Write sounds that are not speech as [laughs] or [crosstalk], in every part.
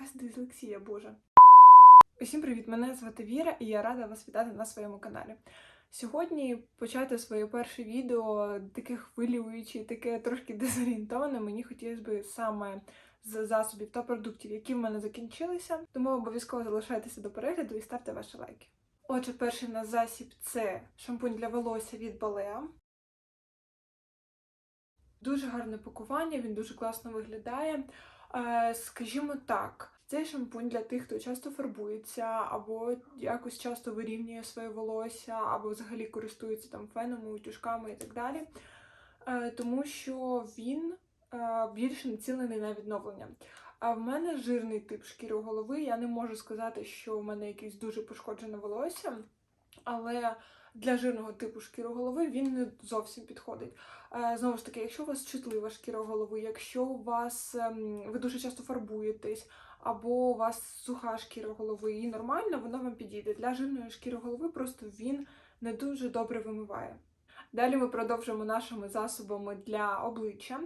якась дислексія, боже. Усім привіт! Мене звати Віра, і я рада вас вітати на своєму каналі. Сьогодні почати своє перше відео, таке хвилююче, таке трошки дезорієнтоване. Мені хотілося б саме з засобів та продуктів, які в мене закінчилися. Тому обов'язково залишайтеся до перегляду і ставте ваші лайки. Отже, перший на засіб це шампунь для волосся від Balea. Дуже гарне пакування, він дуже класно виглядає. Е, Скажімо так, цей шампунь для тих, хто часто фарбується, або якось часто вирівнює своє волосся, або взагалі користується там феном, утюжками і так далі. Е, Тому що він е, більше націлений на відновлення. А в мене жирний тип шкіри голови. Я не можу сказати, що в мене якесь дуже пошкоджене волосся, але для жирного типу шкіри голови він не зовсім підходить. Е, Знову ж таки, якщо у вас чутлива шкіра голови, якщо у вас ем, ви дуже часто фарбуєтесь, або у вас суха шкіра голови і нормально, воно вам підійде. Для жирної шкіри голови просто він не дуже добре вимиває. Далі ми продовжимо нашими засобами для обличчя.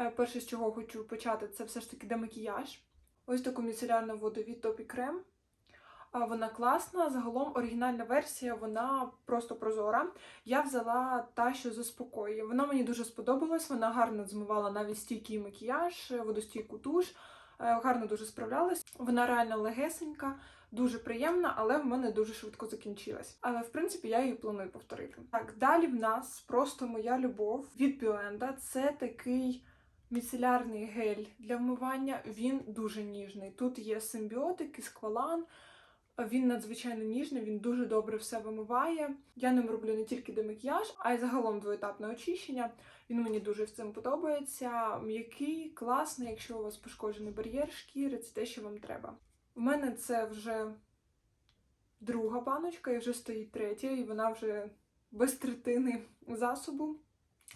Е, Перше, з чого хочу почати, це все ж таки демакіяж. Ось таку міцелярну воду Топі Крем. Вона класна. Загалом оригінальна версія, вона просто прозора. Я взяла та, що заспокоює. Вона мені дуже сподобалась, вона гарно змивала навіть стійкий макіяж, водостійку туш, е, гарно дуже справлялась. Вона реально легесенька, дуже приємна, але в мене дуже швидко закінчилась. Але в принципі я її планую повторити. Так, далі в нас просто моя любов від Біленда. Це такий. Міцелярний гель для вмивання, він дуже ніжний. Тут є симбіотики, сквалан, він надзвичайно ніжний, він дуже добре все вимиває. Я ним роблю не тільки демакіяж, а й загалом двоетапне очищення. Він мені дуже в цим подобається. М'який, класний, якщо у вас пошкоджений бар'єр шкіри, це те, що вам треба. У мене це вже друга баночка, і вже стоїть третя, і вона вже без третини засобу.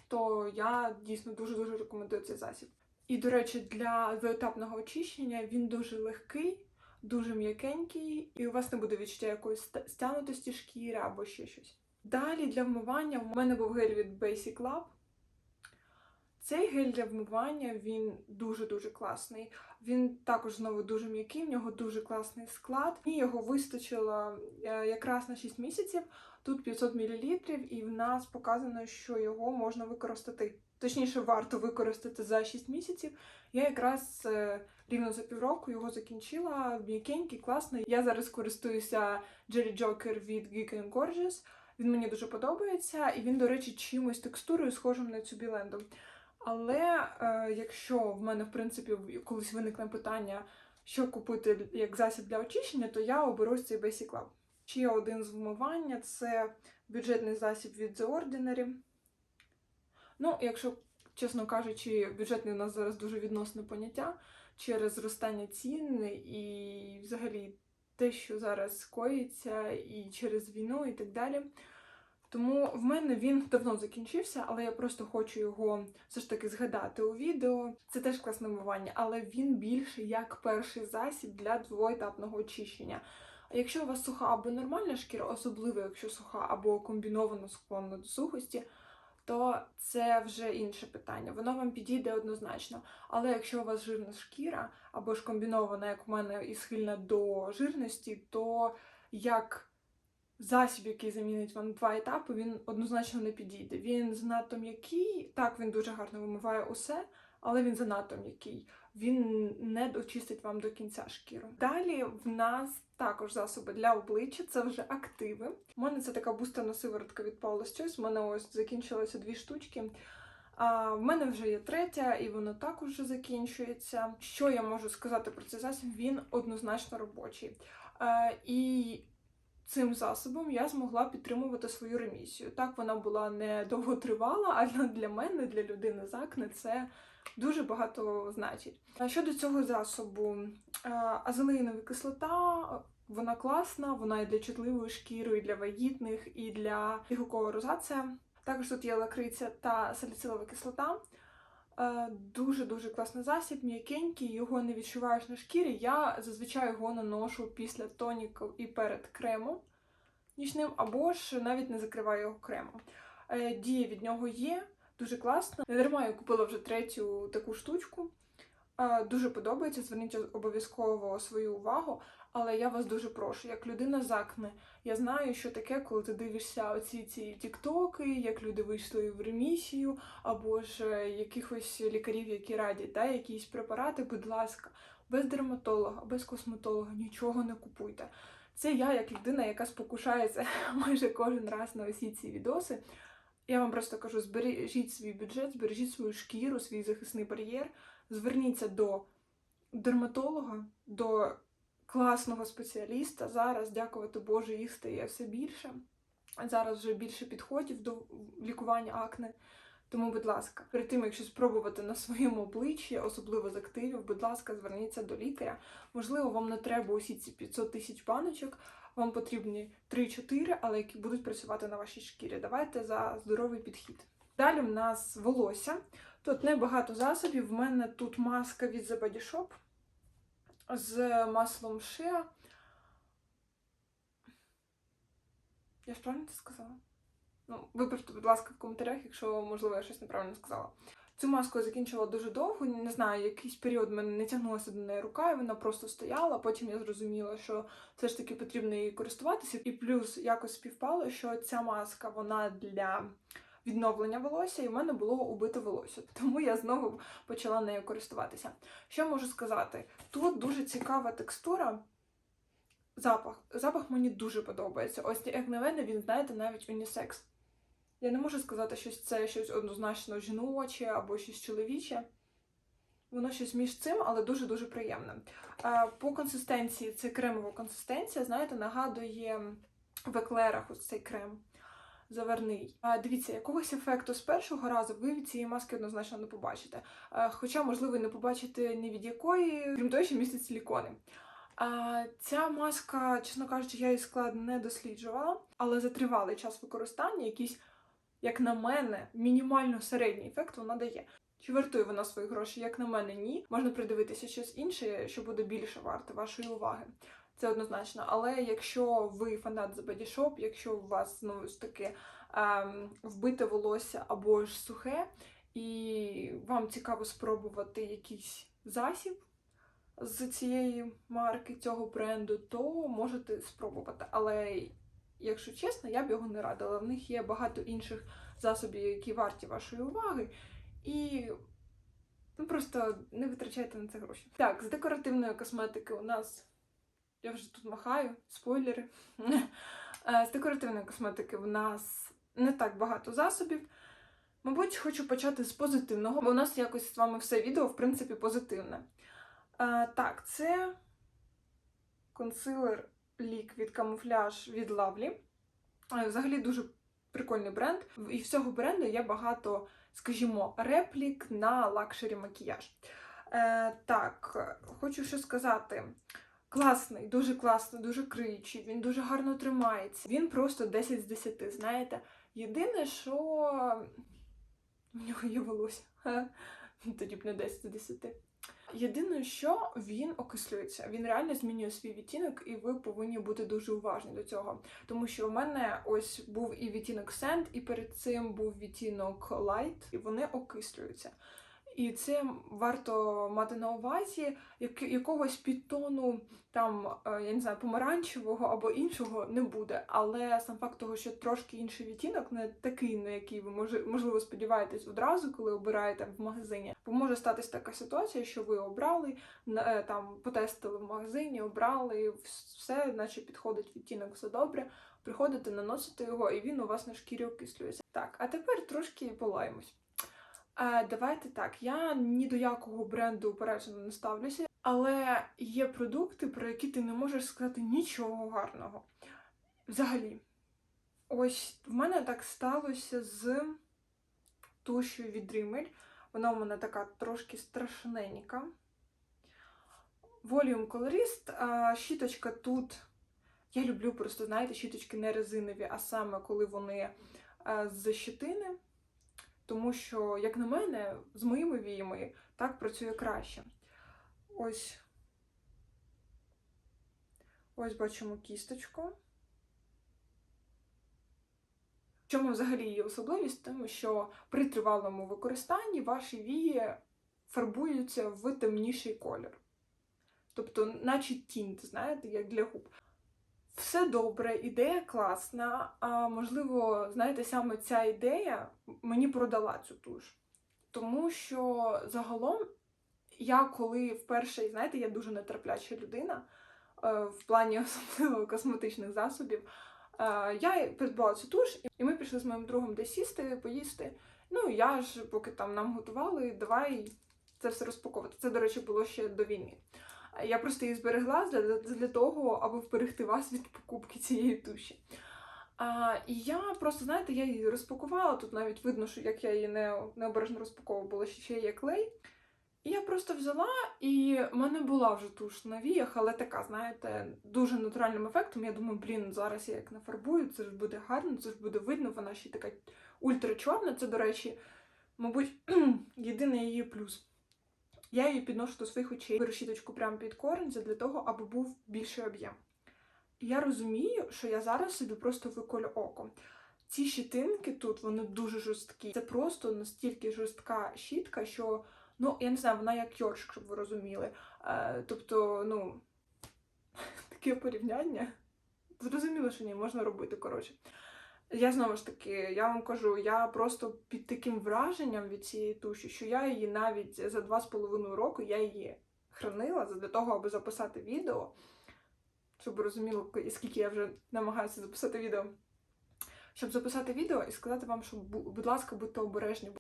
То я дійсно дуже-дуже рекомендую цей засіб. І, до речі, для двоетапного очищення він дуже легкий дуже м'якенький, і у вас не буде відчуття якоїсь стянутості шкіри або ще щось. Далі для вмивання в мене був гель від Basic Lab. Цей гель для вмивання він дуже-дуже класний. Він також знову дуже м'який, в нього дуже класний склад. І його вистачило е, якраз на 6 місяців. Тут 500 мл, і в нас показано, що його можна використати. Точніше, варто використати за 6 місяців. Я якраз е, рівно за півроку його закінчила. М'якенький, класний. Я зараз користуюся Jelly Joker від Geek Gorgeous. Він мені дуже подобається, і він, до речі, чимось текстурою схожим на цю біленду. Але е, якщо в мене, в принципі, колись виникне питання, що купити як засіб для очищення, то я оберу цей Basic Lab. Ще один з вмивання це бюджетний засіб від The Ordinary. Ну, якщо, чесно кажучи, бюджетний у нас зараз дуже відносне поняття через зростання цін і взагалі те, що зараз коїться, і через війну, і так далі. Тому в мене він давно закінчився, але я просто хочу його все ж таки згадати у відео. Це теж класне вмивання, але він більше як перший засіб для двоетапного очищення. А якщо у вас суха або нормальна шкіра, особливо якщо суха або комбіновано склонна до сухості, то це вже інше питання. Воно вам підійде однозначно. Але якщо у вас жирна шкіра або ж комбінована, як у мене, і схильна до жирності, то як засіб, який замінить вам два етапи, він однозначно не підійде. Він занадто м'який, так він дуже гарно вимиває усе, але він занадто м'який. Він не дочистить вам до кінця шкіру. Далі в нас також засоби для обличчя, це вже активи. У мене це така бустерна сиворотка від Paula's Choice. У мене ось закінчилося дві штучки. А в мене вже є третя, і воно також вже закінчується. Що я можу сказати про цей засіб? Він однозначно робочий. Е, і цим засобом я змогла підтримувати свою ремісію. Так, вона була не довготривала, але для мене, для людини з акне, це дуже багато значить. Щодо цього засобу, е, азелеїнова кислота. Вона класна, вона і для чутливої шкіри, і для вагітних, і для у розація. Також тут є лакриця та саліцилова кислота. Е, Дуже-дуже класний засіб, м'якенький, його не відчуваєш на шкірі. Я зазвичай його наношу після тоніку і перед кремом нічним, або ж навіть не закриваю його кремом. Е, Дія від нього є, дуже класно. Не дарма я купила вже третю таку штучку. Дуже подобається, зверніть обов'язково свою увагу, але я вас дуже прошу, як людина з акне, я знаю, що таке, коли ти дивишся оці ці тіктоки, як люди вийшли в ремісію, або ж е, якихось лікарів, які радять, да, якісь препарати, будь ласка, без дерматолога, без косметолога, нічого не купуйте. Це я, як людина, яка спокушається [laughs] майже кожен раз на усі ці відоси. Я вам просто кажу: збережіть свій бюджет, збережіть свою шкіру, свій захисний бар'єр, зверніться до дерматолога, до класного спеціаліста. Зараз, дякувати Боже, їх стає все більше. Зараз вже більше підходів до лікування акне. Тому, будь ласка, перед тим, якщо спробувати на своєму обличчі, особливо з активів, будь ласка, зверніться до лікаря. Можливо, вам не треба усі ці 500 тисяч баночок, вам потрібні 3-4, але які будуть працювати на вашій шкірі. Давайте за здоровий підхід. Далі в нас волосся. Тут небагато засобів. В мене тут маска від The Body Shop з маслом Shea. Я ж правильно це сказала? Ну, виправте, будь ласка, в коментарях, якщо, можливо, я щось неправильно сказала. Цю маску я закінчила дуже довго, не знаю, якийсь період мене не тягнулася до неї рука, і вона просто стояла. Потім я зрозуміла, що все ж таки потрібно її користуватися. І плюс якось співпало, що ця маска вона для відновлення волосся, і в мене було убите волосся. [laughs] Тому я знову почала нею користуватися. Що можу сказати? Тут дуже цікава текстура. Запах. Запах мені дуже подобається. Ось як на мене, він, знаєте, навіть унісекс. Я не можу сказати, що це щось однозначно жіноче або щось чоловіче. Воно щось між цим, але дуже-дуже приємне. По консистенції це кремова консистенція, знаєте, нагадує в еклерах ось цей крем заварний. Дивіться, якогось ефекту з першого разу ви цієї маски однозначно не побачите. Хоча, можливо, не побачите ні від якої, крім того, що містить силікони. Ця маска, чесно кажучи, я її склад не досліджувала, але за тривалий час використання якийсь, як на мене, мінімально середній ефект вона дає. Чи вартує вона свої гроші? Як на мене, ні. Можна придивитися щось інше, що буде більше варте вашої уваги. Це однозначно. Але якщо ви фанат The Body якщо у вас знову ж таки ем, вбите волосся або ж сухе, і вам цікаво спробувати якийсь засіб з цієї марки, цього бренду, то можете спробувати. Але, якщо чесно, я б його не радила. В них є багато інших засобів, які варті вашої уваги. І ну, просто не витрачайте на це гроші. Так, з декоративної косметики у нас. Я вже тут махаю, спойлери. Е, З декоративної косметики в нас не так багато засобів. Мабуть, хочу почати з позитивного, бо у нас якось з вами все відео, в принципі, позитивне. Е, Так, це консилер Liquid Camouflage від Lovely. Е, Взагалі дуже прикольний бренд. І в цього бренду є багато, скажімо, реплік на лакшері макіяж. Е, Так, хочу ще сказати. Класний, дуже класний, дуже криючий, він дуже гарно тримається. Він просто 10 з 10, знаєте. Єдине, що в нього є волосся. [laughs] Тоді б не 10 з 10. Єдине, що він окислюється, він реально змінює свій відтінок, і ви повинні бути дуже уважні до цього. Тому що у мене ось був і відтінок Sand, і перед цим був відтінок Light, і вони окислюються. І це варто мати на увазі, як, якогось підтону там, е, я не знаю, помаранчевого або іншого не буде. Але сам факт того, що трошки інший відтінок, не такий, на який ви можливо сподіваєтесь одразу, коли обираєте в магазині. Бо може статися така ситуація, що ви обрали, е, там потестили в магазині, обрали, все, наче підходить відтінок, все добре. Приходите, наносите його, і він у вас на шкірі окислюється. Так, а тепер трошки полаємось. Е, давайте так, я ні до якого бренду упереджено не ставлюся, але є продукти, про які ти не можеш сказати нічого гарного. Взагалі. Ось в мене так сталося з тушою від Rimmel. Вона у мене така трошки страшненька. Volume Colorist, щіточка тут. Я люблю просто, знаєте, щіточки не резинові, а саме коли вони е, з щитини. Тому що, як на мене, з моїми віями так працює краще. Ось. Ось бачимо кісточку. В чому взагалі є особливість? Тому, що при тривалому використанні ваші вії фарбуються в темніший колір. Тобто, наче тінт, знаєте, як для губ. Все добре, ідея класна. А можливо, знаєте, саме ця ідея мені продала цю туш. Тому що загалом я коли вперше, знаєте, я дуже нетерпляча людина е, в плані [laughs] особливо косметичних засобів. Е, Я придбала цю туш, і ми пішли з моїм другом десь сісти, поїсти. Ну, я ж, поки там нам готували, давай це все розпаковувати. Це, до речі, було ще до війни. Е, Я просто її зберегла для, для того, аби вберегти вас від покупки цієї туші. А, і я просто, знаєте, я її розпакувала. Тут навіть видно, що як я її не, необережно розпаковувала, ще є клей. І я просто взяла, і в мене була вже туш на віях, але така, знаєте, дуже натуральним ефектом. Я думаю, блін, зараз я як нафарбую, це ж буде гарно, це ж буде видно, вона ще така ультрачорна. Це, до речі, мабуть, [clears throat] єдиний її плюс. Я її підношу до своїх очей, беру щіточку прямо під корінь для того, аби був більший об'єм. Я розумію, що я зараз собі просто виколю око. Ці щітинки тут вони дуже жорсткі. Це просто настільки жорстка щітка, що ну я не знаю, вона як йоршик, щоб ви розуміли. Е, тобто, ну [laughs] таке порівняння. Зрозуміло, що ні, можна робити коротше. Я знову ж таки, я вам кажу, я просто під таким враженням від цієї туші, що я її навіть за два з половиною року я її хранила для того, аби записати відео. Щоб ви розуміли, скільки я вже намагаюся записати відео. Щоб записати відео і сказати вам, що, будь ласка, будьте обережні.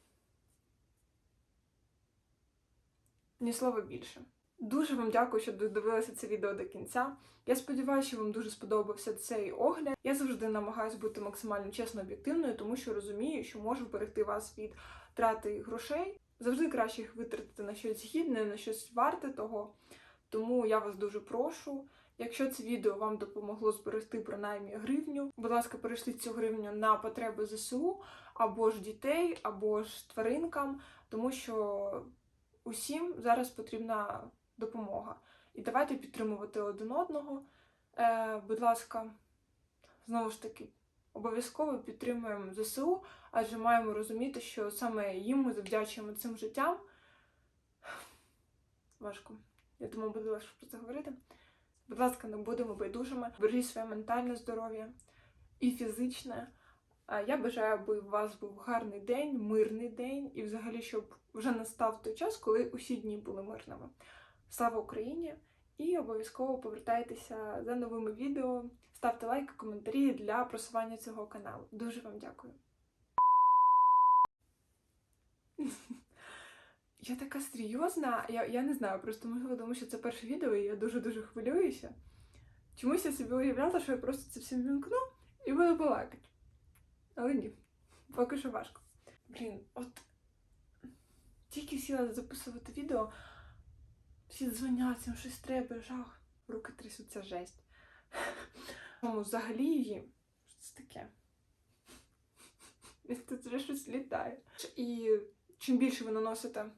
Ні слова більше. Дуже вам дякую, що додивилися це відео до кінця. Я сподіваюся, що вам дуже сподобався цей огляд. Я завжди намагаюся бути максимально чесно об'єктивною, тому що розумію, що можу вберегти вас від трати грошей. Завжди краще їх витратити на щось гідне, на щось варте того. Тому я вас дуже прошу. Якщо це відео вам допомогло зберегти принаймні гривню, будь ласка, перейшліть цю гривню на потреби ЗСУ або ж дітей, або ж тваринкам, тому що усім зараз потрібна допомога. І давайте підтримувати один одного. Е, будь ласка, знову ж таки, обов'язково підтримуємо ЗСУ, адже маємо розуміти, що саме їм ми завдячуємо цим життям. Важко. Я думаю, буде легше про це говорити. Будь ласка, не будемо байдужими. Бережіть своє ментальне здоров'я і фізичне. Я бажаю, аби у вас був гарний день, мирний день, і взагалі, щоб вже настав той час, коли усі дні були мирними. Слава Україні! І обов'язково повертайтеся за новими відео, ставте лайки, коментарі для просування цього каналу. Дуже вам дякую. [laughs] Я така серйозна, я, я не знаю, просто можливо, тому що це перше відео, і я дуже-дуже хвилююся. Чомусь я собі уявляла, що я просто це все вімкну і буду балакати. Але ні, поки що важко. Блін, от тільки сіла записувати відео, всі дзвонять, їм щось треба, жах. Руки трясуться жесть. Тому [laughs] взагалі її. Що це таке? Тут вже щось літає. І чим більше ви наносите